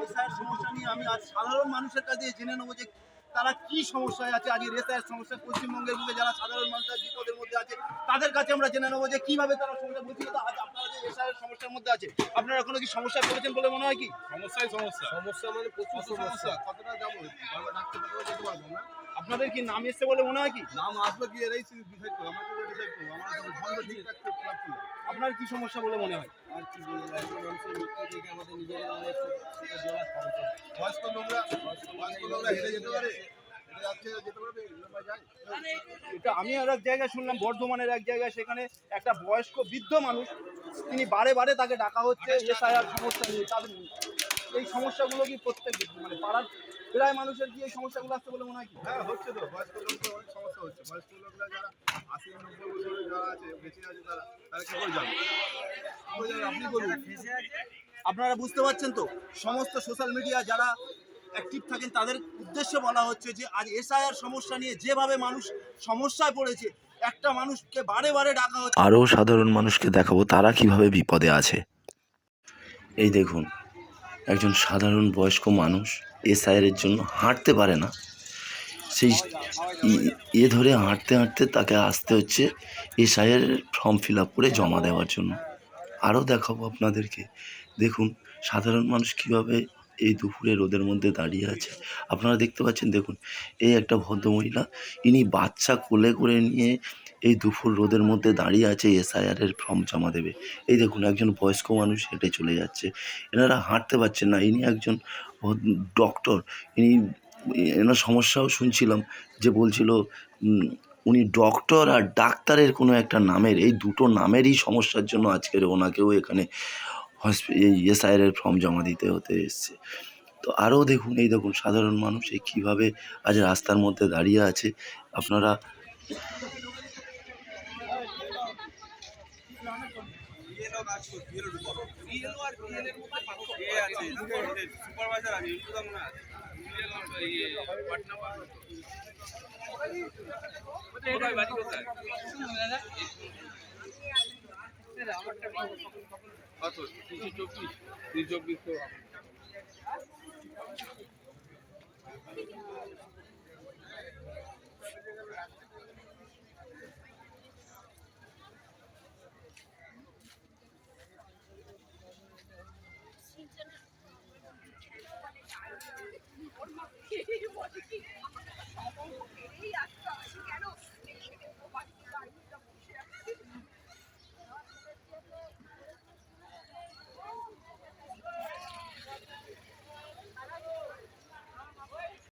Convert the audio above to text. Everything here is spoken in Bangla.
রেসায়ের সমস্যা নিয়ে আমি আজ সাধারণ মানুষের কাছে জেনে নেব যে তারা কি সমস্যায় আছে। আজ রেসায়ের সমস্যা পশ্চিমবঙ্গের বুকে যারা সাধারণ মানুষের বিপদের মধ্যে আছে, তাদের কাছে আমরা জেনে নেব যে কীভাবে তারা সমস্যা বলছি তো আজ আপনারা সমস্যার মধ্যে আছে। আপনারা কোনো কি সমস্যা পড়েছেন বলে মনে হয় কি? সমস্যাই সমস্যা। সমস্যা মানে প্রচুর সমস্যা। কতটা যাব? ডাক্তার যেতে পারব না। আপনাদের কি নাম এসছে বলে মনে হয় কি? নাম আসবে কি এরাই ডিসাইড করো আমরা তো ডিসাইড করব। আমরা ঠিকঠাক আপনার কি সমস্যা বলে মনে হয়? আর কি বলব? মানুষের মৃত্যু থেকে আমাদের নিজেদের বয়স্ক লোকরা বয়স্ক লোকরা হেঁটে যেতে পারে? এটা আমি আর এক জায়গায় শুনলাম বর্ধমানের এক জায়গায় সেখানে একটা বয়স্ক বৃদ্ধ মানুষ তিনি বারে বারে তাকে ডাকা হচ্ছে এসআইআর সমস্যা নিয়ে তাদের এই সমস্যাগুলো কি প্রত্যেক মানে পাড়ার প্রায় মানুষের কি এই সমস্যাগুলো আসছে বলে মনে হয় কি? হ্যাঁ হচ্ছে তো। বয়স্ক লোকদের অনেক সমস্যা হচ্ছে। বয়স্ক লোকরা যারা আশি নব্বই বছরের যারা আছে বেঁচে আছে তারা তারা কি করে যাবে যাবে আপনি বলুন আপনারা বুঝতে পারছেন তো? সমস্ত সোশ্যাল মিডিয়া যারা অ্যাক্টিভ থাকেন, তাদের উদ্দেশ্যে বলা হচ্ছে যে আজ এসআইআর সমস্যা নিয়ে যেভাবে মানুষ সমস্যায় পড়েছে, একটা মানুষকে বারে বারে ডাকা হচ্ছে। আরও সাধারণ মানুষকে দেখাবো তারা কীভাবে বিপদে আছে। এই দেখুন, একজন সাধারণ বয়স্ক মানুষ এসআইয়ের জন্য হাঁটতে পারে না। সেই এ ধরে হাঁটতে হাঁটতে তাকে আসতে হচ্ছে এসআইয়ের ফর্ম ফিল আপ করে জমা দেওয়ার জন্য। আরও দেখাবো আপনাদেরকে। দেখুন, সাধারণ মানুষ কীভাবে এই দুপুরে রোদের মধ্যে দাঁড়িয়ে আছে। আপনারা দেখতে পাচ্ছেন, দেখুন, এই একটা ভদ্রমহিলা, ইনি বাচ্চা কোলে করে নিয়ে এই দুপুর রোদের মধ্যে দাঁড়িয়ে আছে, এসআইআর এর ফর্ম জমা দেবে। এই দেখুন, একজন বয়স্ক মানুষ হেঁটে চলে যাচ্ছে। এনারা হাঁটতে পারছেন না, ইনি একজন ডক্টর। ইনি, এনার সমস্যাও শুনছিলাম যে বলছিল উনি ডক্টর আর ডাক্তারের কোনো একটা নামের, এই দুটো নামেরই সমস্যার জন্য আজকের ওনাকেও এখানে হসপি এই এসআইআর এর ফর্ম জমা দিতে হতে এসছে। তো আরও দেখুন, এই দেখুন, সাধারণ মানুষ এই কীভাবে আজ রাস্তার মধ্যে দাঁড়িয়ে আছে। আপনারা কত তিনশো চব্বিশ তিনশো চব্বিশ তো এই আসতে